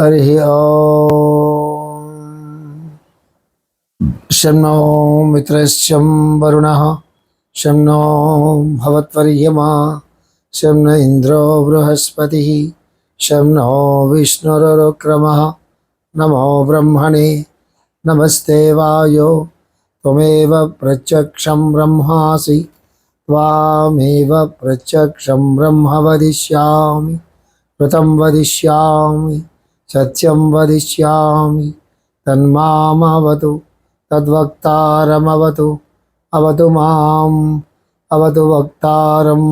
हरिः ॐ शं नो मित्रश्चं वरुणः। शं नो भवत्वर्यमा शं न इन्द्रो बृहस्पतिः। शं नो विष्णुरुक्रमः नमो ब्रह्मणे। नमस्ते वायो। त्वमेव प्रत्यक्षं ब्रह्मासि। त्वामेव प्रत्यक्षं ब्रह्म वदिष्यामि। कृतं वदिष्यामि। సత్యం వదిష్యామి తన్మామవతు తద్వక్తారమవతు అవతు మాం అవతు వక్తారం.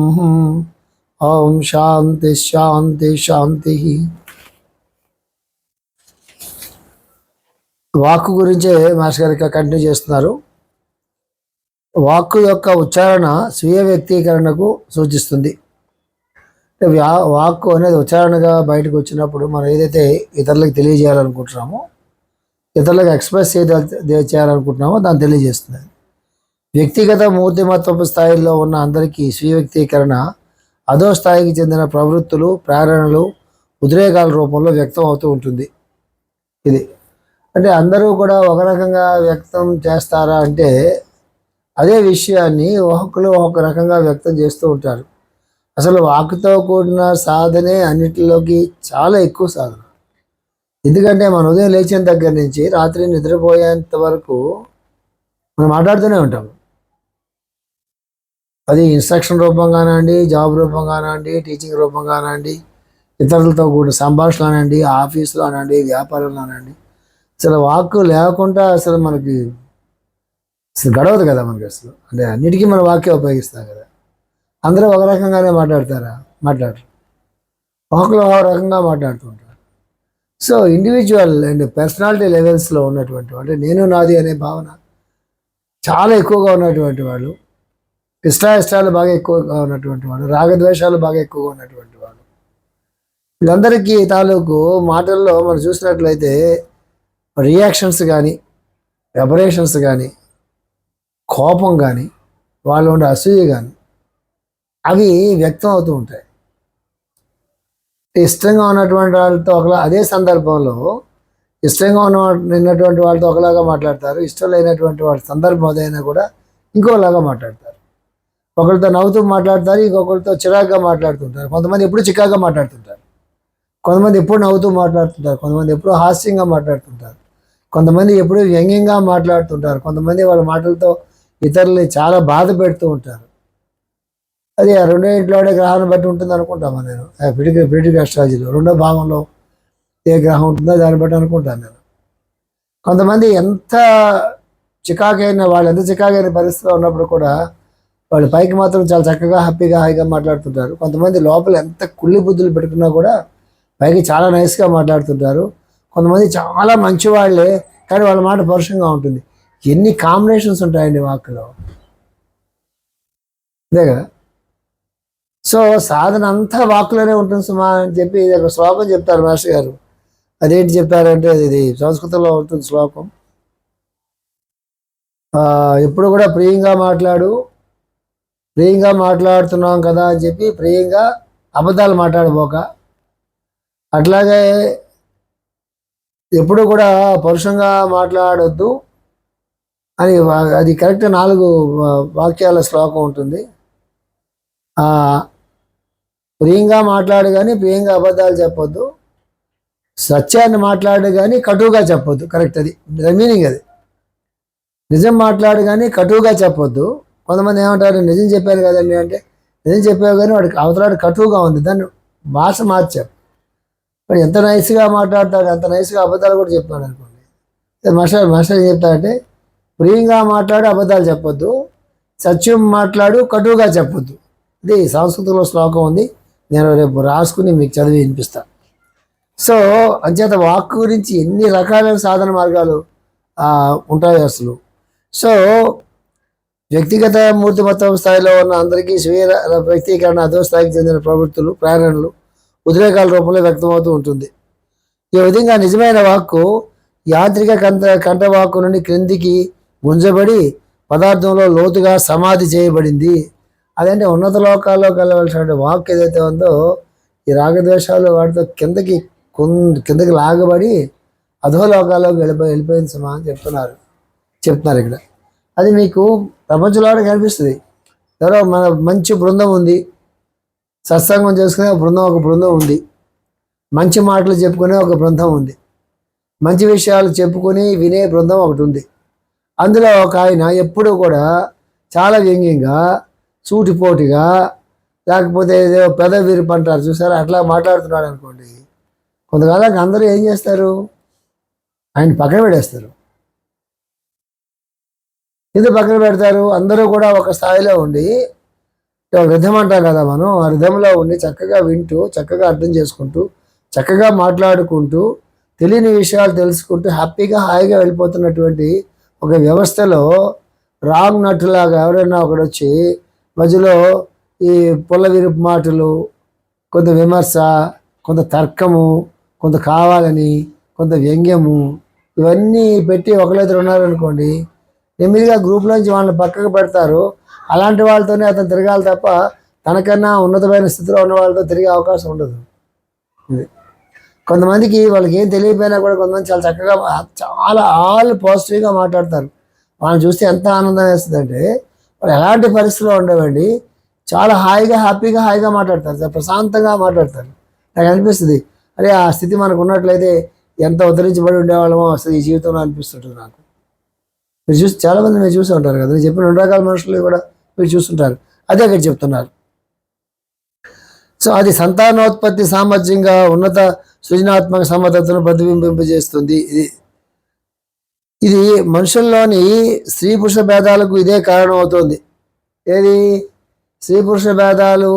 ఓం శాంతి శాంతి శాంతి. వాక్కు గురించే మాస్టర్ గారు ఇక్కడ కంటిన్యూ చేస్తున్నారు. వాక్కు యొక్క ఉచ్చారణ స్వీయ వ్యక్తీకరణకు సూచిస్తుంది. వ్యా- వాక్కు అనేది ఉచ్చారణగా బయటకు వచ్చినప్పుడు మనం ఏదైతే ఇతరులకు తెలియజేయాలనుకుంటున్నామో ఇతరులకు ఎక్స్ప్రెస్ చేయాలనుకుంటున్నామో దాన్ని తెలియజేస్తుంది. వ్యక్తిగత మూర్తిమత్వపు స్థాయిలో ఉన్న అందరికీ స్వీయ వ్యక్తీకరణ అదో స్థాయికి చెందిన ప్రవృత్తులు ప్రేరణలు ఉద్రేకాల రూపంలో వ్యక్తం అవుతూ ఉంటుంది. ఇది. అంటే అందరూ కూడా ఒక రకంగా వ్యక్తం చేస్తారా అంటే అదే విషయాన్ని ఒక్కొక్కరు ఒక్కొక్క రకంగా వ్యక్తం చేస్తూ ఉంటారు. అసలు వాకుతో కూడిన సాధనే అన్నిటిలోకి చాలా ఎక్కువ సాధన. ఎందుకంటే మన ఉదయం లేచిన దగ్గర నుంచి రాత్రి నిద్రపోయేంత వరకు మనం మాట్లాడుతూనే ఉంటాం. అది ఇన్స్ట్రక్షన్ రూపం కానివ్వండి జాబ్ రూపం కానివ్వండి టీచింగ్ రూపం కానివ్వండి ఇతరులతో కూడిన సంభాషణ అనండి ఆఫీస్లో అనండి వ్యాపారంలో అనండి అసలు వాక్కు లేకుండా అసలు మనకి అసలు గడవదు కదా మనకి అసలు. అంటే అన్నిటికీ మన వాక్యం ఉపయోగిస్తాం కదా. అందరూ ఒక రకంగానే మాట్లాడతారా? మాట్లాడరు. ఒకరు ఒక రకంగా మాట్లాడుతుంటారు. సో ఇండివిజువల్ అండ్ పర్సనాలిటీ లెవెల్స్లో ఉన్నటువంటి వాళ్ళు నేను నాది అనే భావన చాలా ఎక్కువగా ఉన్నటువంటి వాళ్ళు ఇష్టాయిష్టాలు బాగా ఎక్కువగా ఉన్నటువంటి వాళ్ళు రాగద్వేషాలు బాగా ఎక్కువగా ఉన్నటువంటి వాళ్ళు. వీళ్ళందరికీ తాలూకు మాటల్లో మనం చూసినట్లయితే రియాక్షన్స్ కానీ రెపరేషన్స్ కానీ కోపం కానీ వాళ్ళు ఉండే అసూయ కానీ అవి వ్యక్తం అవుతూ ఉంటాయి. ఇష్టంగా ఉన్నటువంటి వాళ్ళతో ఒకలా అదే సందర్భంలో ఇష్టంగా ఉన్న ఉన్నటువంటి వాళ్ళతో ఒకలాగా మాట్లాడతారు. ఇష్టం లేనటువంటి వాళ్ళ సందర్భం అదైనా కూడా ఇంకోలాగా మాట్లాడతారు. ఒకరితో నవ్వుతూ మాట్లాడతారు ఇంకొకరితో చిరాగ్గా మాట్లాడుతుంటారు. కొంతమంది ఎప్పుడు చికాగ్గా మాట్లాడుతుంటారు. కొంతమంది ఎప్పుడు నవ్వుతూ మాట్లాడుతుంటారు. కొంతమంది ఎప్పుడు హాస్యంగా మాట్లాడుతుంటారు. కొంతమంది ఎప్పుడు వ్యంగ్యంగా మాట్లాడుతుంటారు. కొంతమంది వాళ్ళ మాటలతో ఇతరుల్ని చాలా బాధ పెడుతూ ఉంటారు. అది రెండో ఇంట్లోనే గ్రహాన్ని బట్టి ఉంటుంది అనుకుంటాను నేను. పిడికి పిడికి అస్ట్రాలజీలో రెండో భావంలో ఏ గ్రహం ఉంటుందో దాన్ని బట్టి అనుకుంటాను నేను. కొంతమంది ఎంత చికాకైన వాళ్ళు ఎంత చికాకైన పరిస్థితిలో ఉన్నప్పుడు కూడా వాళ్ళు పైకి మాత్రం చాలా చక్కగా హ్యాపీగా హాయిగా మాట్లాడుతుంటారు. కొంతమంది లోపల ఎంత కుళ్ళి బుద్ధులు పెట్టుకున్నా కూడా పైకి చాలా నైస్గా మాట్లాడుతుంటారు. కొంతమంది చాలా మంచి వాళ్ళే కానీ వాళ్ళ మాట పరుషంగా ఉంటుంది. ఎన్ని కాంబినేషన్స్ ఉంటాయండి వాక్లో? అంతే కదా? సో సాధన అంతా వాక్కులోనే ఉంటుంది సుమా అని చెప్పి ఒక శ్లోకం చెప్తారు మాస్టర్ గారు. అదేంటి చెప్పారంటే అది ఇది సంస్కృతంలో ఉంటుంది శ్లోకం. ఎప్పుడు కూడా ప్రియంగా మాట్లాడు ప్రియంగా మాట్లాడుతున్నాం కదా అని చెప్పి ప్రియంగా అబద్ధాలు మాట్లాడబోక. అట్లాగే ఎప్పుడు కూడా పరుషంగా మాట్లాడొద్దు అని అది కరెక్ట్ నాలుగు వాక్యాల శ్లోకం ఉంటుంది. ప్రియంగా మాట్లాడు కానీ ప్రియంగా అబద్ధాలు చెప్పొద్దు. సత్యాన్ని మాట్లాడు కానీ కటువుగా చెప్పొద్దు. కరెక్ట్ అది. మీనింగ్ అది. నిజం మాట్లాడు కానీ కటువుగా చెప్పొద్దు. కొంతమంది ఏమంటారు నిజం చెప్పారు కదండి అంటే నిజం చెప్పావు కానీ వాడికి అవతలాడు కటువుగా ఉంది. దాన్ని భాష మార్చారు వాడు ఎంత నైస్గా మాట్లాడతాడు అంత నైస్గా అబద్ధాలు కూడా చెప్తాడు అనుకోండి. మాస్టర్ మాస్టర్ ఏం చెప్తాడంటే ప్రియంగా మాట్లాడు అబద్ధాలు చెప్పొద్దు. సత్యం మాట్లాడు కటువుగా చెప్పొద్దు. ఇది సంస్కృతంలో శ్లోకం ఉంది. నేను రేపు రాసుకుని మీకు చదివి వినిపిస్తాను సో అంచేత వాక్ గురించి ఎన్ని రకాలైన సాధన మార్గాలు ఉంటాయి అసలు. సో వ్యక్తిగత మూర్తిమత్వం స్థాయిలో ఉన్న అందరికీ స్వీయ వ్యక్తీకరణ అదో స్థాయికి చెందిన ప్రవృత్తులు ప్రేరణలు ఉద్రేకాల రూపంలో వ్యక్తమవుతూ ఉంటుంది. ఈ విధంగా నిజమైన వాక్కు యాంత్రిక కంఠ కంఠవాక్కు నుండి క్రిందికి గుంజబడి పదార్థంలో లోతుగా సమాధి చేయబడింది. అదంటే ఉన్నత లోకాల్లో కలవలసిన వాక్ ఏదైతే ఉందో ఈ రాగద్వేషాలు వాటితో కిందకి కిందకి లాగబడి అధోలోకాల్లోకి వెళ్ళిపోయి వెళ్ళిపోయింది సుమా అని చెప్తున్నారు చెప్తున్నారు ఇక్కడ. అది మీకు ప్రపంచంలో కనిపిస్తుంది. ఎవరో మన మంచి బృందం ఉంది సత్సంగం చేసుకునే బృందం ఒక బృందం ఉంది. మంచి మాటలు చెప్పుకునే ఒక బృందం ఉంది. మంచి విషయాలు చెప్పుకొని వినే బృందం ఒకటి ఉంది. అందులో ఒక ఆయన ఎప్పుడూ కూడా చాలా వ్యంగ్యంగా సూటిపోటిగా లేకపోతే ఏదో పెద విరుపు చూసారా? అట్లా మాట్లాడుతున్నాడు అనుకోండి కొంతకాలానికి అందరూ ఏం చేస్తారు? ఆయన పక్కన పెడేస్తారు ఎందుకు పక్కన పెడతారు? అందరూ కూడా ఒక స్థాయిలో ఉండి రిధం అంటాం కదా మనం ఆ రిధంలో ఉండి చక్కగా వింటూ చక్కగా అర్థం చేసుకుంటూ చక్కగా మాట్లాడుకుంటూ తెలియని విషయాలు తెలుసుకుంటూ హ్యాపీగా హాయిగా వెళ్ళిపోతున్నటువంటి ఒక వ్యవస్థలో రాంగ్ నట్టులాగా ఎవరైనా ఒకడు వచ్చి మధ్యలో ఈ పుల్ల విరుపు మాటలు కొంత విమర్శ కొంత తర్కము కొంత కావాలని కొంత వ్యంగ్యము ఇవన్నీ పెట్టి ఒకరిద్దరు ఉన్నారనుకోండి నెమ్మదిగా గ్రూప్లోంచి వాళ్ళని పక్కకు పెడతారు. అలాంటి వాళ్ళతోనే అతను తిరగాలి తప్ప తనకన్నా ఉన్నతమైన స్థితిలో ఉన్న వాళ్ళతో తిరిగే అవకాశం ఉండదు. కొంతమందికి వాళ్ళకి ఏం తెలియకపోయినా కూడా కొంతమంది చాలా చక్కగా చాలా ఆల్ పాజిటివ్గా మాట్లాడతారు. వాళ్ళని చూస్తే ఎంత ఆనందం వేస్తుందంటే ఎలాంటి పరిస్థితిలో ఉండవండి? చాలా హాయిగా హ్యాపీగా హాయిగా మాట్లాడతారు. ప్రశాంతంగా మాట్లాడతారు. నాకు అనిపిస్తుంది. అరే ఆ స్థితి మనకు ఉన్నట్లయితే ఎంత ఉద్ధరించబడి ఉండేవాళ్ళమో అసలు ఈ జీవితంలో అనిపిస్తుంటుంది నాకు. మీరు చూసి చాలామంది మీరు చూసి ఉంటారు కదా. నేను చెప్పిన రెండు రకాల మనుషులు కూడా మీరు చూస్తుంటారు అదే ఇక్కడ చెప్తున్నారు. సో అది సంతానోత్పత్తి సామర్థ్యంగా ఉన్నత సృజనాత్మక సమర్థతను ప్రతిబింబింపజేస్తుంది. ఇది ఇది మనుషుల్లోని స్త్రీ పురుష భేదాలకు ఇదే కారణం అవుతుంది ఏది? స్త్రీ పురుష భేదాలు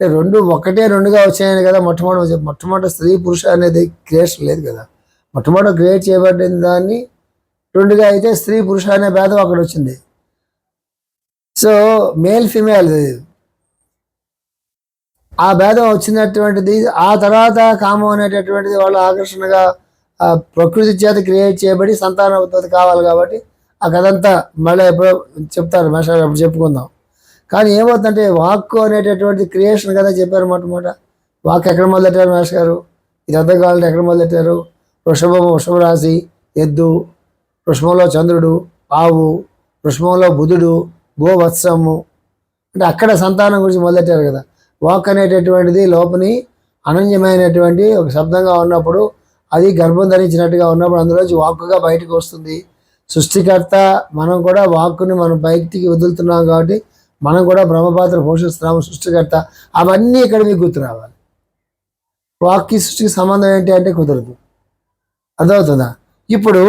రెండు ఒకటే రెండుగా వచ్చాయని కదా మొట్టమొదటి మొట్టమొదటి స్త్రీ పురుష అనేది క్రియేషన్ లేదు కదా. మొట్టమొదటి క్రియేట్ చేయబడిన దాన్ని రెండుగా అయితే స్త్రీ పురుష అనే భేదం అక్కడ వచ్చింది. సో మేల్ ఫిమేల్ ఆ భేదం వచ్చినటువంటిది ఆ తర్వాత కామం అనేటటువంటిది వాళ్ళు ఆకర్షణగా ప్రకృతి చేత క్రియేట్ చేయబడి సంతాన ఉత్పత్తి కావాలి కాబట్టి ఆ కథంతా మళ్ళీ ఎప్పుడో చెప్తారు మేషాలు అప్పుడు చెప్పుకుందాం. కానీ ఏమవుతుందంటే వాక్కు అనేటటువంటి క్రియేషన్ కదా చెప్పారు మొట్టమొదట. వాక్ ఎక్కడ మొదలెట్టారు మేష గారు? ఇది అర్థం కావాలంటే ఎక్కడ మొదలెట్టారు? వృషభం వృషభ రాశి ఎద్దు వృషభంలో చంద్రుడు ఆవు వృషభంలో బుధుడు గోవత్సము. అంటే అక్కడ సంతానం గురించి మొదలెట్టారు కదా. వాక్ అనేటటువంటిది లోపని అనన్యమైనటువంటి ఒక శబ్దంగా ఉన్నప్పుడు అది గర్భం ధరించినట్టుగా ఉన్నప్పుడు అందులోంచి వాక్కుగా బయటకు వస్తుంది. సృష్టికర్త మనం కూడా వాక్కుని మనం బయటికి వదులుతున్నాం కాబట్టి మనం కూడా బ్రహ్మపాత్ర పోషిస్తున్నాము సృష్టికర్త. అవన్నీ ఇక్కడ మీకు గుర్తు రావాలి. వాక్కి సృష్టికి సంబంధం ఏంటి అంటే కుదరదు. అర్థమవుతుందా? ఇప్పుడు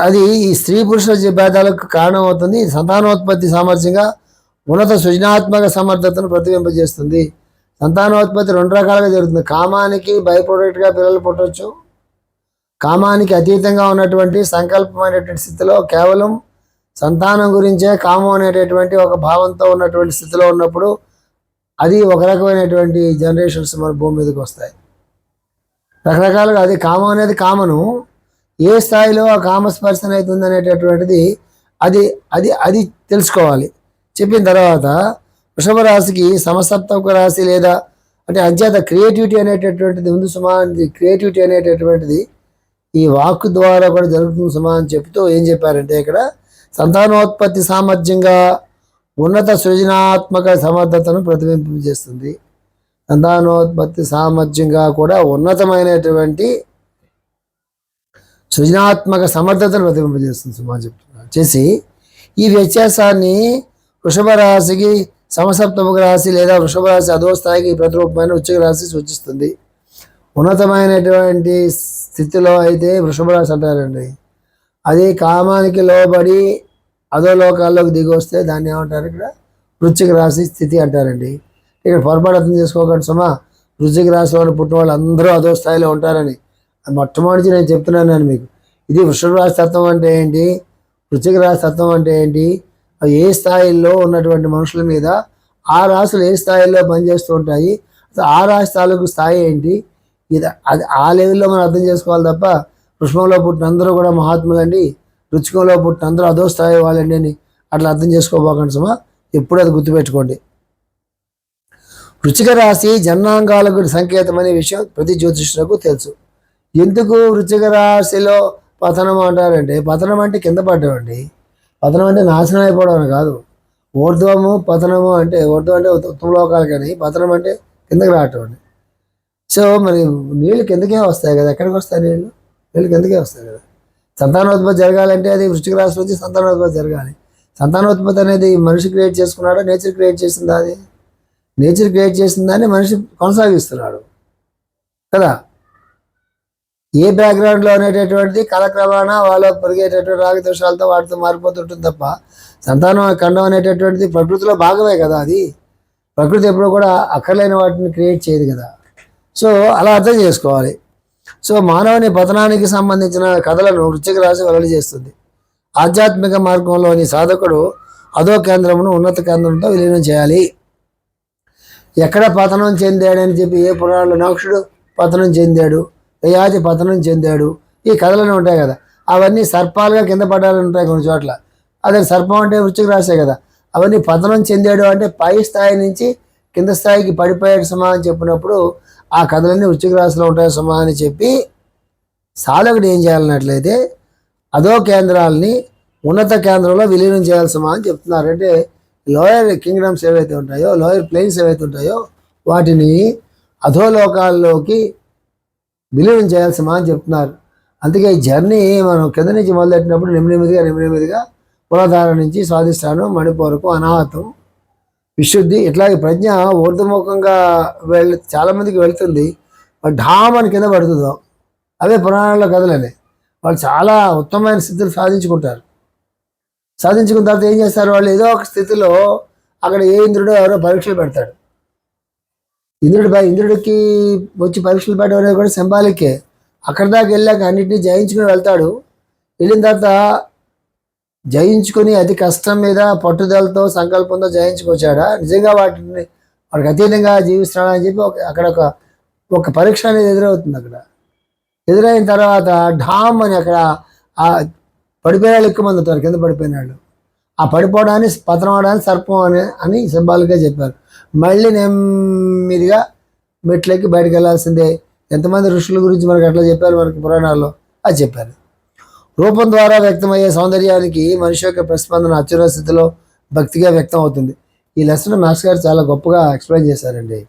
అది ఈ స్త్రీ పురుషుల భేదాలకు కారణం అవుతుంది సంతానోత్పత్తి సామర్థ్యంగా ఉన్నత సృజనాత్మక సమర్థతను ప్రతిబింబజేస్తుంది సంతానోత్పత్తి రెండు రకాలుగా జరుగుతుంది. కామానికి బై ప్రొడక్ట్గా పిల్లలు పుట్టవచ్చు కామానికి అతీతంగా ఉన్నటువంటి సంకల్పమైనటువంటి స్థితిలో కేవలం సంతానం గురించే కామం అనేటటువంటి ఒక భావంతో ఉన్నటువంటి స్థితిలో ఉన్నప్పుడు అది ఒక రకమైనటువంటి జనరేషన్స్ మన భూమి మీదకి వస్తాయి. రకరకాలుగా అది కామం అనేది కామను. ఏ స్థాయిలో ఆ కామస్పర్శన అవుతుంది అనేటటువంటిది అది అది అది తెలుసుకోవాలి. చెప్పిన తర్వాత వృషభ రాశికి సమసప్తక రాశి లేదా అంటే అంచేత క్రియేటివిటీ అనేటటువంటిది ఉంది సుమా క్రియేటివిటీ అనేటటువంటిది ఈ వాక్ ద్వారా కూడా జరుగుతుంది సుమా అని చెప్తూ ఏం చెప్పారంటే ఇక్కడ సంతానోత్పత్తి సామర్థ్యంగా ఉన్నత సృజనాత్మక సమర్థతను ప్రతిబింబింపజేస్తుంది సంతానోత్పత్తి సామర్థ్యంగా కూడా ఉన్నతమైనటువంటి సృజనాత్మక సమర్థతను ప్రతిబింబజేస్తుంది సుమా చెప్తున్నారు. చేసి ఈ వ్యత్యాసాన్ని వృషభ రాశికి సమసప్తముఖ రాశి లేదా వృషభ రాశి అధో స్థాయికి ప్రతిరూపమైన ఉచ్చక రాశి సూచిస్తుంది. ఉన్నతమైనటువంటి స్థితిలో అయితే వృషభ రాశి అంటారండి. అది కామానికి లోబడి అధోలోకాల్లోకి దిగి వస్తే దాన్ని ఏమంటారు ఇక్కడ? వృచ్చిక రాశి స్థితి అంటారండి. ఇక్కడ పొరపాటు అర్థం చేసుకోకండి సుమా. వృచ్చిక రాశిలో పుట్టిన వాళ్ళు అందరూ అదో స్థాయిలో ఉంటారని. మొట్టమొదటి నేను చెప్తున్నాను నేను మీకు. ఇది వృషభ రాశి తత్వం అంటే ఏంటి? వృచ్చిక రాశి తత్వం అంటే ఏంటి? ఏ స్థాయిలో ఉన్నటువంటి మనుషుల మీద ఆ రాసులు ఏ స్థాయిలో పనిచేస్తూ ఉంటాయి ఆ రాశి తాలూకు స్థాయి ఏంటి ఇది అది ఆ లెవెల్లో మనం అర్థం చేసుకోవాలి తప్ప వృషభంలో పుట్టిన అందరూ కూడా మహాత్ములండి రుచికంలో పుట్టిన అందరూ అదో స్థాయి వాళ్ళండి అని అట్లా అర్థం చేసుకోబోకండి సుమా. ఎప్పుడు అది గుర్తుపెట్టుకోండి. వృచ్చిక రాశి జన్మాంగాలకు సంకేతం అనే విషయం ప్రతి జ్యోతిష్యులకు తెలుసు. ఎందుకు వృచ్చిక రాశిలో పతనం అంటారంటే పతనం అంటే కింద పడ్డామండి. పతనం అంటే నాశనం అయిపోవడం అని కాదు. ఊర్ధ్వము పతనము అంటే ఊర్ధ్వం అంటే ఉత్తమ లోకాలు కానీ పతనం అంటే కిందకి రావటం అండి. సో మరి నీళ్ళు కిందకే వస్తాయి కదా ఎక్కడికి వస్తాయి నీళ్ళు? నీళ్ళు కిందకే వస్తాయి కదా. సంతానోత్పత్తి జరగాలంటే అది వృష్టిక రాశి నుంచి సంతానోత్పత్తి జరగాలి. సంతానోత్పత్తి అనేది మనిషి క్రియేట్ చేసుకున్నాడో నేచర్ క్రియేట్ చేసిందా అది? నేచర్ క్రియేట్ చేసిందని మనిషి కొనసాగిస్తున్నాడు. కదా? ఏ బ్యాక్గ్రౌండ్లో అనేటటువంటిది కాలక్రమాన వాళ్ళ పెరిగేటటువంటి రాగదోషాలతో వాటితో మారిపోతుంటుంది తప్ప సంతానం ఖండం అనేటటువంటిది ప్రకృతిలో భాగమే కదా అది. ప్రకృతి ఎప్పుడూ కూడా అక్కర్లేని వాటిని క్రియేట్ చేయదు కదా. సో అలా అర్థం చేసుకోవాలి. సో మానవుని పతనానికి సంబంధించిన కథలను వృత్తికి రాశి వెల్లడి చేస్తుంది. ఆధ్యాత్మిక మార్గంలోని సాధకుడు అదో కేంద్రమును ఉన్నత కేంద్రంతో విలీనం చేయాలి. ఎక్కడ పతనం చెందాడని చెప్పి ఏ పురాణంలో నోక్షుడు పతనం చెందాడు? యయాతి పతనం చెందాడు. ఈ కథలన్నీ ఉంటాయి కదా. అవన్నీ సర్పాలుగా కింద పడాలని ఉంటాయి కొన్ని చోట్ల. అదే సర్పం అంటే వృశ్చిక రాసే కదా. అవన్నీ పతనం చెందాడు అంటే పై స్థాయి నుంచి కింద స్థాయికి పడిపోయాడు సమా అని చెప్పినప్పుడు ఆ కథలన్నీ వృశ్చిక రాశిలో ఉంటాయి సమా అని చెప్పి సాధకుడు ఏం చేయాలన్నట్లయితే అదో కేంద్రాలని ఉన్నత కేంద్రంలో విలీనం చేయాల్సమా అని చెప్తున్నారు. అంటే లోయర్ కింగ్డమ్స్ ఏవైతే ఉంటాయో లోయర్ ప్లేన్స్ ఏవైతే ఉంటాయో వాటిని అధోలోకాల్లోకి విలీనం చేయాల్సమా అని చెప్తున్నారు. అందుకే ఈ జర్నీ మనం కింద నుంచి మొదలెట్టినప్పుడు నెమ్మదిగా నెమ్మదిగా మూలాధార నుంచి స్వాధిష్టానం మణిపూరకు అనాహతం విశుద్ధి ఇట్లాగే ప్రజ్ఞ ఊర్ధముఖంగా వెళ్ళి చాలామందికి వెళ్తుంది. మరి ఢామ్ అని కింద పడుతుందో. అవే పురాణాల్లో కథలనే. వాళ్ళు చాలా ఉత్తమమైన స్థితిని సాధించుకుంటారు. సాధించుకున్న తర్వాత ఏం చేస్తారు? వాళ్ళు ఏదో ఒక స్థితిలో అక్కడ ఏ ఇంద్రుడో ఎవరో పరీక్షలు పెడతాడు ఇంద్రుడు ఇంద్రుడికి వచ్చి పరీక్షలు పెట్టడం అనేది కూడా సింబాలికే. అక్కడ దాకా వెళ్ళాక అన్నింటినీ జయించుకుని వెళ్తాడు. వెళ్ళిన తర్వాత జయించుకొని అతి కష్టం మీద పట్టుదలతో సంకల్పంతో జయించుకొచ్చాడా? నిజంగా వాటిని వాడికి అతీతంగా జీవిస్తున్నాడా అని చెప్పి ఒక అక్కడ ఒక ఒక పరీక్ష అనేది ఎదురవుతుంది అక్కడ. ఎదురైన తర్వాత ఢామ్ అని అక్కడ ఆ పడిపోయిన వాళ్ళు ఎక్కువ మంది ఉంటారు కింద పడిపోయిన వాళ్ళు. ఆ పడిపోవడాన్ని పతనం అవడానికి సర్పం అని అని సింబాలిక్గా చెప్పారు. మళ్ళీ నెమ్మదిగా మెట్లకి బయటకు వెళ్ళాల్సిందే. ఎంతమంది ఋషుల గురించి మనకి అట్లా చెప్పారు మనకు పురాణాల్లో? అది చెప్పారు. రూపం ద్వారా వ్యక్తమయ్యే సౌందర్యానికి మనిషి యొక్క ప్రతిస్పందన అత్యున్న స్థితిలో భక్తిగా వ్యక్తం అవుతుంది ఈ లెసన్ మాస్టర్ గారు చాలా గొప్పగా ఎక్స్ప్లెయిన్ చేశారండి.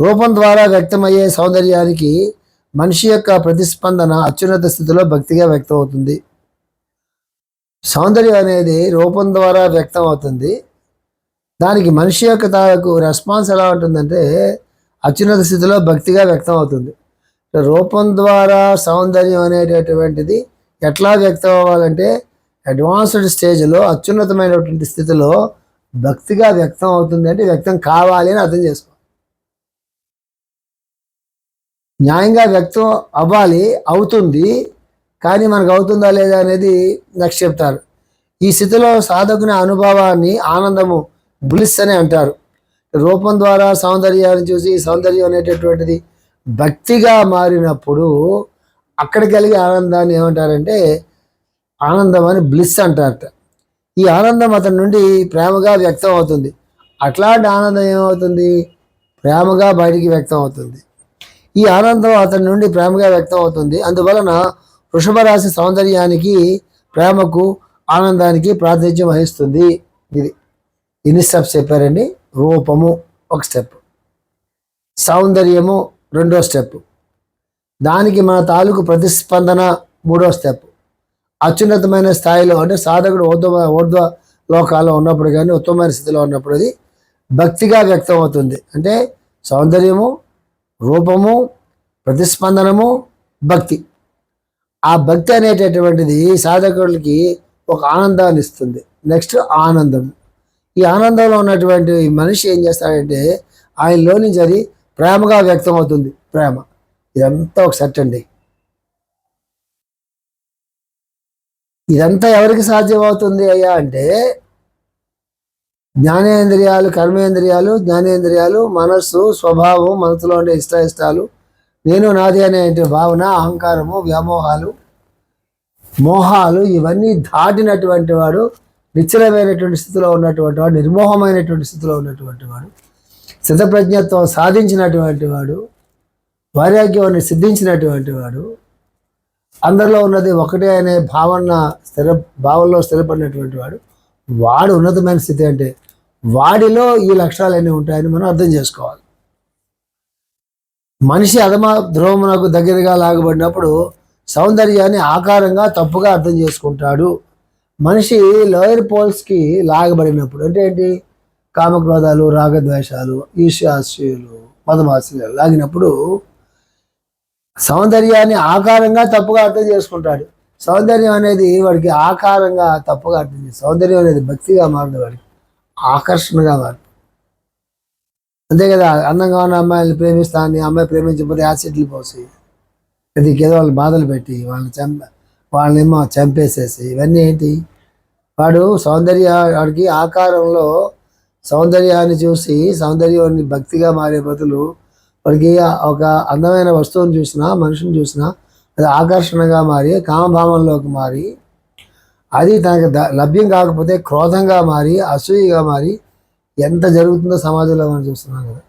రూపం ద్వారా వ్యక్తమయ్యే సౌందర్యానికి మనిషి యొక్క ప్రతిస్పందన అత్యున్నత స్థితిలో భక్తిగా వ్యక్తం అవుతుంది సౌందర్యం అనేది రూపం ద్వారా వ్యక్తం అవుతుంది దానికి మనిషి యొక్క తాలకు రెస్పాన్స్ ఎలా ఉంటుందంటే అత్యున్నత స్థితిలో భక్తిగా వ్యక్తం అవుతుంది. రూపం ద్వారా సౌందర్యం అనేటటువంటిది ఎట్లా వ్యక్తం అవ్వాలంటే అడ్వాన్స్డ్ స్టేజ్లో అత్యున్నతమైనటువంటి స్థితిలో భక్తిగా వ్యక్తం అవుతుంది అంటే వ్యక్తం కావాలి అని అర్థం చేసుకో న్యాయంగా వ్యక్తం అవ్వాలి అవుతుంది కానీ మనకు అవుతుందా లేదా అనేది నెక్స్ట్ చెప్తారు. ఈ స్థితిలో సాధకుని అనుభవాన్ని ఆనందము బులిస్ అని అంటారు. రూపం ద్వారా సౌందర్యాన్ని చూసి సౌందర్యం అనేటటువంటిది భక్తిగా మారినప్పుడు అక్కడ కలిగే ఆనందాన్ని ఏమంటారంటే ఆనందం అని బ్లిస్ అంటారట. ఈ ఆనందం అతని నుండి ప్రేమగా వ్యక్తం అవుతుంది. అట్లాంటి ఆనందం ఏమవుతుంది? ప్రేమగా బయటికి వ్యక్తం అవుతుంది. ఈ ఆనందం అతని నుండి ప్రేమగా వ్యక్తం అవుతుంది. అందువలన వృషభ రాశి సౌందర్యానికి ప్రేమకు ఆనందానికి ప్రాతినిధ్యం వహిస్తుంది ఇది. ఎన్ని స్టెప్స్ చెప్పారండి. రూపము ఒక స్టెప్ సౌందర్యము రెండో స్టెప్ దానికి మన తాలూకు ప్రతిస్పందన మూడో స్టెప్ అత్యున్నతమైన స్థాయిలో అంటే సాధకుడు ఊర్ధ్వ ఊర్ధ్వ లోకాల్లో ఉన్నప్పుడు కానీ ఉత్తమమైన స్థితిలో ఉన్నప్పుడు అది భక్తిగా వ్యక్తం అవుతుంది అంటే సౌందర్యము రూపము ప్రతిస్పందనము భక్తి. ఆ భక్తి అనేటటువంటిది సాధకుడికి ఒక ఆనందాన్ని ఇస్తుంది. నెక్స్ట్ ఆనందం ఈ ఆనందంలో ఉన్నటువంటి మనిషి ఏం చేస్తాడంటే ఆయనలో నుంచి అది ప్రేమగా వ్యక్తం అవుతుంది ప్రేమ. ఇదంతా ఒక సెట్ అండి. ఇదంతా ఎవరికి సాధ్యమవుతుంది అయ్యా అంటే జ్ఞానేంద్రియాలు కర్మేంద్రియాలు జ్ఞానేంద్రియాలు మనస్సు స్వభావం మనసులో ఉండే ఇష్ట ఇష్టాలు నేను నాది అనే భావన అహంకారము వ్యామోహాలు మోహాలు ఇవన్నీ దాటినటువంటి వాడు నిశ్చలమైనటువంటి స్థితిలో ఉన్నటువంటి వాడు నిర్మోహమైనటువంటి స్థితిలో ఉన్నటువంటి వాడు స్థితప్రజ్ఞత్వం సాధించినటువంటి వాడు వైరాగ్యాన్ని సిద్ధించినటువంటి వాడు అందరిలో ఉన్నది ఒకటే అనే భావన స్థిర భావంలో స్థిరపడినటువంటి వాడు వాడు ఉన్నతమైన స్థితి అంటే వాడిలో ఈ లక్షణాలన్నీ ఉంటాయని మనం అర్థం చేసుకోవాలి. మనిషి అధమ ధ్రువమునకు దగ్గరగా లాగబడినప్పుడు సౌందర్యాన్ని ఆకారంగా తప్పుగా అర్థం చేసుకుంటాడు. మనిషి లోయర్ పోల్స్కి లాగబడినప్పుడు అంటే ఏంటి? కామక్రోధాలు రాగద్వేషాలు ఈర్ష్యాశ్రయులు మతమాశ్రయాలు లాగినప్పుడు సౌందర్యాన్ని ఆకారంగా తప్పుగా అర్థం చేసుకుంటాడు. సౌందర్యం అనేది వాడికి ఆకారంగా తప్పుగా అర్థం చేస్తుంది. సౌందర్యం అనేది భక్తిగా మారింది వాడికి. ఆకర్షణగా మారింది అంతే కదా? అందంగా ఉన్న అమ్మాయిని ప్రేమిస్తాను అమ్మాయి ప్రేమించకపోతే యాసిడ్లు పోసి అది ఏదో వాళ్ళు బాధలు పెట్టి వాళ్ళని చంప వాళ్ళనేమో చంపేసేసి ఇవన్నీ ఏంటి? వాడు సౌందర్య వాడికి ఆకారంలో సౌందర్యాన్ని చూసి సౌందర్యాన్ని భక్తిగా మారే బదులు వాడికి ఒక అందమైన వస్తువుని చూసినా మనిషిని చూసినా అది ఆకర్షణగా మారి కామభావంలోకి మారి అది తనకు ద- లభ్యం కాకపోతే క్రోధంగా మారి అసూయగా మారి ఎంత జరుగుతుందో సమాజంలో మనం చూస్తున్నాం కదా.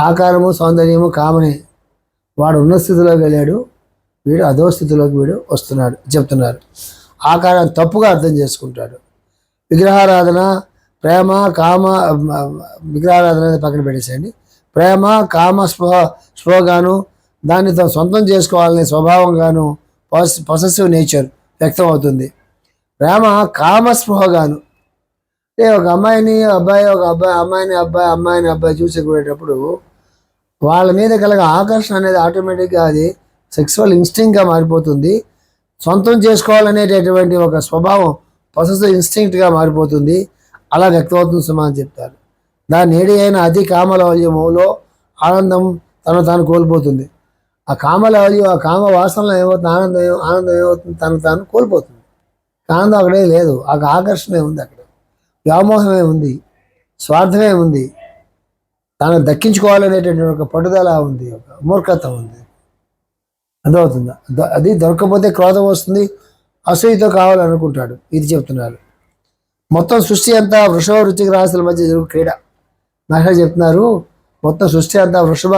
ఆకారము సౌందర్యము కామనే. వాడు ఉన్న స్థితిలోకి వెళ్ళాడు. వీడు అదో స్థితిలోకి వీడు వస్తున్నాడు చెప్తున్నారు. ఆకారం తప్పుగా అర్థం చేసుకుంటాడు. విగ్రహారాధన ప్రేమ కామ విగ్రహారాధన అనేది పక్కన పెట్టేసేయండి. ప్రేమ కామ స్పృహ స్పృహగాను దాన్ని తను సొంతం చేసుకోవాలనే స్వభావంగాను పాస్ పొసెసివ్ నేచర్ వ్యక్తం అవుతుంది ప్రేమ కామ స్పృహగాను. అంటే ఒక అమ్మాయిని అబ్బాయి ఒక అబ్బాయి అమ్మాయిని అబ్బాయి అమ్మాయిని అబ్బాయి చూసి కూడేటప్పుడు వాళ్ళ మీద కలిగే ఆకర్షణ అనేది ఆటోమేటిక్గా అది సెక్సువల్ ఇన్స్టింక్ట్గా మారిపోతుంది. సొంతం చేసుకోవాలనేటటువంటి ఒక స్వభావం పొసెసివ్ ఇన్స్టింక్ట్గా మారిపోతుంది. అలా వ్యక్తమవుతుంది సుమా అని చెప్తారు. దాని ఏడి అయిన అతి కామలవల్యములో ఆనందం తను తాను కోల్పోతుంది. ఆ కామలవల్యం ఆ కామ వాసనలో ఏమవుతుంది? ఆనందం ఆనందం ఏమవుతుంది? తను తాను కోల్పోతుంది. ఆనందం అక్కడే లేదు. ఆ ఆకర్షణే ఉంది అక్కడ. వ్యామోహమే ఉంది. స్వార్థమే ఉంది. తాను దక్కించుకోవాలనేటటువంటి ఒక పట్టుదల ఉంది. ఒక మూర్ఖత ఉంది. అర్థమవుతుందా? అది దొరకకపోతే క్రోధం వస్తుంది అసూయతో కావాలనుకుంటాడు. ఇది చెప్తున్నారు. మొత్తం సృష్టి అంతా వృషభ వృచ్చిక రాశుల మధ్య జరుగు క్రీడ. మహర్షి చెప్తున్నారు మొత్తం సృష్టి అంతా వృషభ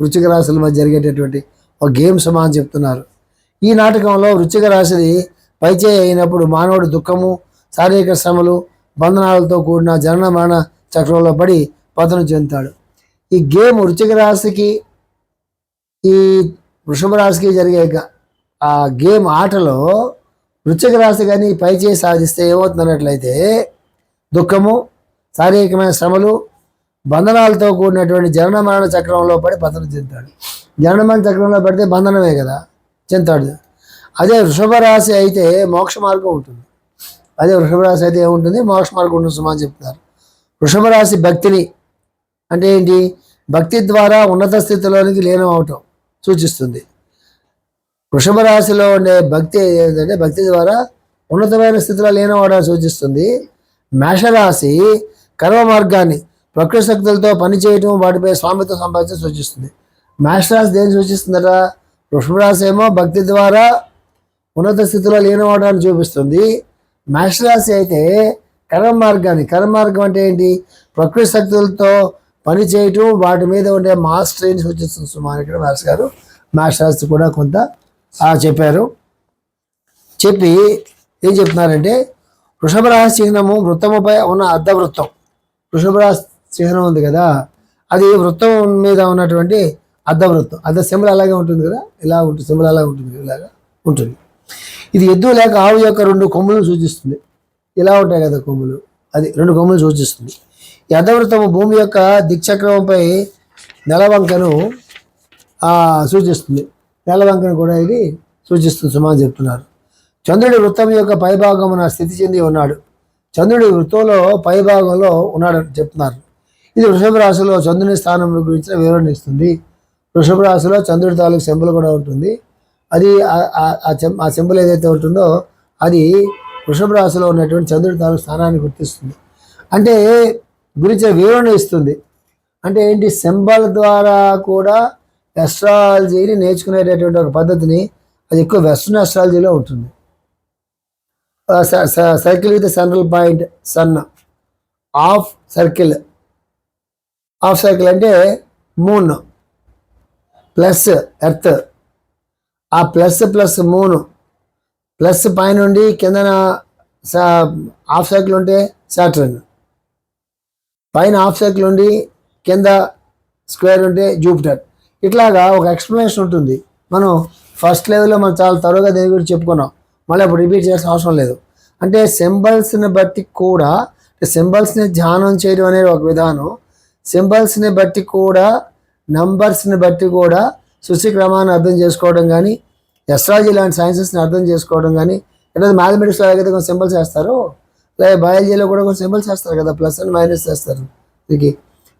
వృచ్చిక రాశుల మధ్య జరిగేటటువంటి ఒక గేమ్ సమానం చెప్తున్నారు. ఈ నాటకంలో వృచ్చిక రాశిది పైచే అయినప్పుడు మానవుడు దుఃఖము శారీరక శ్రమలు బంధనాలతో కూడిన జనన మరణ చక్రంలో పడి పతనం చెందుతాడు. ఈ గేమ్ వృచ్చిక రాశికి ఈ వృషభ రాశికి జరిగే ఆ గేమ్ ఆటలో వృశ్చిక రాశి కానీ పైచేయి సాధిస్తే ఏమవుతుందన్నట్లయితే దుఃఖము శారీరకమైన శ్రమలు బంధనాలతో కూడినటువంటి జనన మరణ చక్రంలో పడి పతనం చెందుతాడు. జనన మరణ చక్రంలో పడితే బంధనమే కదా చెందుతాడు. అదే వృషభ రాశి అయితే మోక్ష మార్గం ఉంటుంది. అదే వృషభ రాశి అయితే ఏముంటుంది? మోక్ష మార్గం ఉంటుంది సుమా చెప్తున్నారు. వృషభ రాశి భక్తిని అంటే ఏంటి? భక్తి ద్వారా ఉన్నత స్థితిలోనికి లీనం అవటం సూచిస్తుంది. వృషభ రాశిలో ఉండే భక్తి ఏంటంటే భక్తి ద్వారా ఉన్నతమైన స్థితిలో లీనమవడాన్ని సూచిస్తుంది. మేషరాశి కర్మ మార్గాన్ని ప్రకృతి శక్తులతో పనిచేయటం వాటిపై స్వామిత్వం సంపాదించడం సూచిస్తుంది. మేషరాశి దేని సూచిస్తుందట? వృషభరాశి ఏమో భక్తి ద్వారా ఉన్నత స్థితిలో లీనమవడాన్ని చూపిస్తుంది. మేషరాశి అయితే కర్మ మార్గాన్ని కర్మ మార్గం అంటే ఏంటి? ప్రకృతి శక్తులతో పని చేయటం వాటి మీద ఉండే మాస్టరీని సూచిస్తుంది సుమారు ఇక్కడ మాస్ గారు. మాస్టర్స్ కూడా కొంత చెప్పారు. చెప్పి ఏం చెప్తున్నారంటే వృషభరాశి చిహ్నము వృత్తముపై ఉన్న అర్ధవృత్తం. వృత్తం రాశి చిహ్నం ఉంది కదా అది వృత్తం మీద ఉన్నటువంటి అర్ధవృత్తం. అర్ధ సింబల్ అలాగే ఉంటుంది కదా ఇలా ఉంటుంది సింబల్ అలాగే ఉంటుంది ఇలాగా ఉంటుంది. ఇది ఎద్దు లేక ఆవు యొక్క రెండు కొమ్ములను సూచిస్తుంది. ఇలా ఉంటాయి కదా కొమ్ములు అది రెండు కొమ్ములు సూచిస్తుంది. ఈ తమ భూమి యొక్క దిక్చక్రమంపై నెలవంకను సూచిస్తుంది. నెలవంకను కూడా ఇది సూచిస్తుంది సుమా చెప్తున్నారు. చంద్రుడి వృత్తం యొక్క పైభాగమున స్థితి చెంది ఉన్నాడు. చంద్రుడి వృత్తంలో పైభాగంలో ఉన్నాడు చెప్తున్నారు. ఇది వృషభ రాశిలో చంద్రుని స్థానం గురించిన వివరణ ఇస్తుంది. వృషభ రాశిలో చంద్రుడి తాలూకు సింబల్ కూడా ఉంటుంది. అది ఆ- ఆ- ఆ ఆ సింబల్ ఏదైతే ఉంటుందో అది వృషభ రాశిలో ఉన్నటువంటి చంద్రుడి తాలూకు స్థానాన్ని గుర్తిస్తుంది. అంటే గురించి వివరణ ఇస్తుంది. అంటే ఏంటి? సింబల్ ద్వారా కూడా ఎస్ట్రాలజీని నేర్చుకునేటటువంటి ఒక పద్ధతిని అది ఎక్కువ వెస్ట్రన్ ఎస్ట్రాలజీలో ఉంటుంది. Circle with central point sun of circle of cycle అంటే మూన్ ప్లస్ ఎర్త్ ఆ ప్లస్ ప్లస్ మూన్ ప్లస్ పైనుండి కిందన సా- హాఫ్ సైకిల్ ఉంటే సాటర్న్ పైన హాఫ్ సర్కిల్ ఉండి కింద స్క్వేర్ ఉంటే జూపిటర్. ఇట్లాగా ఒక ఎక్స్ప్లెనేషన్ ఉంటుంది. మనం ఫస్ట్ లెవెల్లో మనం చాలా త్వరగా దీని గురించి చెప్పుకున్నాం. మళ్ళీ అప్పుడు రిపీట్ చేయాల్సిన అవసరం లేదు. అంటే సింబల్స్ని బట్టి కూడా సింబల్స్ని ధ్యానం చేయడం అనేది ఒక విధానం. సింబల్స్ని బట్టి కూడా నంబర్స్ని బట్టి కూడా శుశిక్రమాన్ని అర్థం చేసుకోవడం కానీ ఎస్ట్రాలజీ లాంటి సైన్సెస్ని అర్థం చేసుకోవడం కానీ లేదా మ్యాథమెటిక్స్లో ఎలాగైతే కొంచెం సింబల్స్ వేస్తారో లేదా బయాలజీలో కూడా కొన్ని సింబల్స్ వేస్తారు కదా ప్లస్ అండ్ మైనస్ వేస్తారు. దీనికి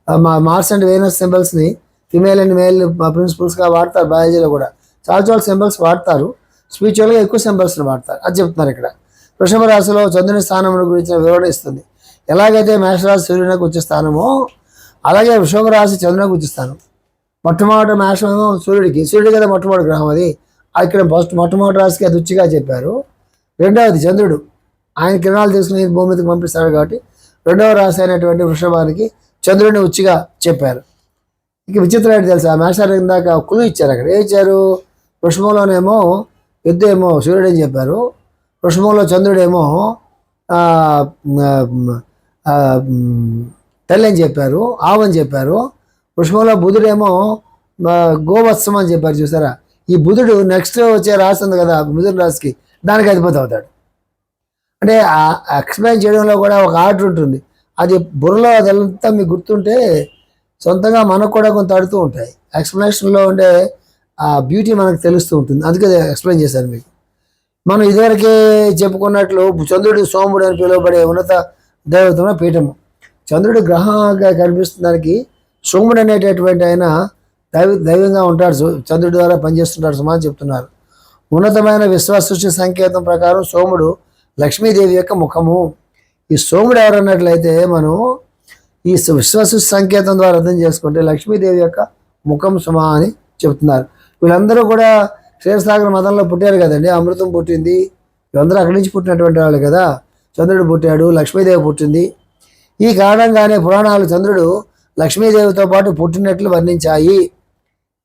మా మార్స్ అండ్ వేనస్ సింబల్స్ని ఫిమేల్ అండ్ మేల్ ప్రిన్సిపల్స్గా వాడతారు బయాలజీలో కూడా. చాలా చాలా సింబల్స్ వాడతారు. స్పిరిచువల్గా ఎక్కువ సింబల్స్ని వాడతారు. అది చెప్తున్నారు ఇక్కడ. వృషభ రాశిలో చంద్రుని స్థానం గురించిన వివరణ ఇస్తుంది. ఎలాగైతే మేషరాశి సూర్యునికి వచ్చే స్థానమో అలాగే వృషభ రాశి చంద్రునికి వచ్చే స్థానం మొట్టమొదటి మేషమేమో సూర్యుడికి. సూర్యుడు కదా మొట్టమొదటి గ్రహం అది. ఇక్కడ ఫస్ట్ మొట్టమొదటి రాశికి అది రుచిగా చెప్పారు. రెండవది చంద్రుడు. ఆయన కిరణాలు తీసుకుని భూమి మీదకి పంపిస్తాడు కాబట్టి రెండవ రాశి అయినటువంటి వృషభానికి చంద్రుడిని ఉచ్చిగా చెప్పారు. ఇక విచిత్రం తెలుసు? తెలుసా మేషాలు ఇందాక కులు ఇచ్చారు అక్కడ. ఏం ఇచ్చారు? వృషభంలోనేమో యుద్ధం ఏమో సూర్యుడు అని చెప్పారు. వృషభంలో చంద్రుడేమో తల్లి అని చెప్పారు ఆవు అని చెప్పారు. వృషభంలో బుధుడేమో గోవత్సం అని చెప్పారు చూసారా? ఈ బుధుడు నెక్స్ట్ వచ్చే రాశి ఉంది కదా బుధుడు రాశికి దానికి అధిపతి అవుతాడు. అంటే ఆ ఎక్స్ప్లెయిన్ చేయడంలో కూడా ఒక ఆర్డర్ ఉంటుంది. అది బుర్రలో అదంతా మీకు గుర్తుంటే సొంతంగా మనకు కూడా కొంత అడుతూ ఉంటాయి. ఎక్స్ప్లెనేషన్లో ఉండే ఆ బ్యూటీ మనకు తెలుస్తూ ఉంటుంది. అందుకే ఎక్స్ప్లెయిన్ చేశాను మీకు. మనం ఇదివరకే చెప్పుకున్నట్లు చంద్రుడు సోముడు అని పిలువబడే ఉన్నత దేవతమైన పీఠము. చంద్రుడు గ్రహంగా కనిపిస్తున్నదానికి సోముడు అనేటటువంటి ఆయన దైవ దైవంగా ఉంటాడు. చంద్రుడి ద్వారా పనిచేస్తుంటాడు సుమా చెప్తున్నారు. ఉన్నతమైన విశ్వసృష్టి సంకేతం ప్రకారం సోముడు లక్ష్మీదేవి యొక్క ముఖము. ఈ సోముడు ఎవరన్నట్లయితే మనం ఈ విశ్వసు సంకేతం ద్వారా అర్థం చేసుకుంటే లక్ష్మీదేవి యొక్క ముఖం సుమా అని చెప్తున్నారు. వీళ్ళందరూ కూడా క్షీరసాగర మతంలో పుట్టారు కదండి. అమృతం పుట్టింది. వీళ్ళందరూ అక్కడి నుంచి పుట్టినటువంటి వాళ్ళు కదా. చంద్రుడు పుట్టాడు లక్ష్మీదేవి పుట్టింది. ఈ కారణంగానే పురాణాలు చంద్రుడు లక్ష్మీదేవితో పాటు పుట్టినట్లు వర్ణించాయి.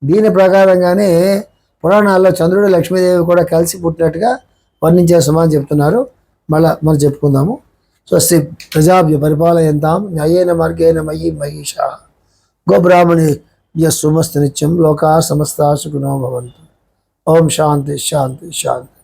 దీని ప్రకారంగానే పురాణాల్లో చంద్రుడు లక్ష్మీదేవి కూడా కలిసి పుట్టినట్టుగా వర్ణించే సుమా అని చెప్తున్నారు. మళ్ళా మనం చెప్పుకుందాము. స్వస్తి ప్రజాభ్య పరిపాలయంతాం న్యాయేన మార్గేణ మయి మహిష. గోబ్రాహ్మణి యస్సుమస్తి నిత్యం లోకా సమస్త సుఖినో భవంతు. ఓం శాంతి శాంతి శాంతి.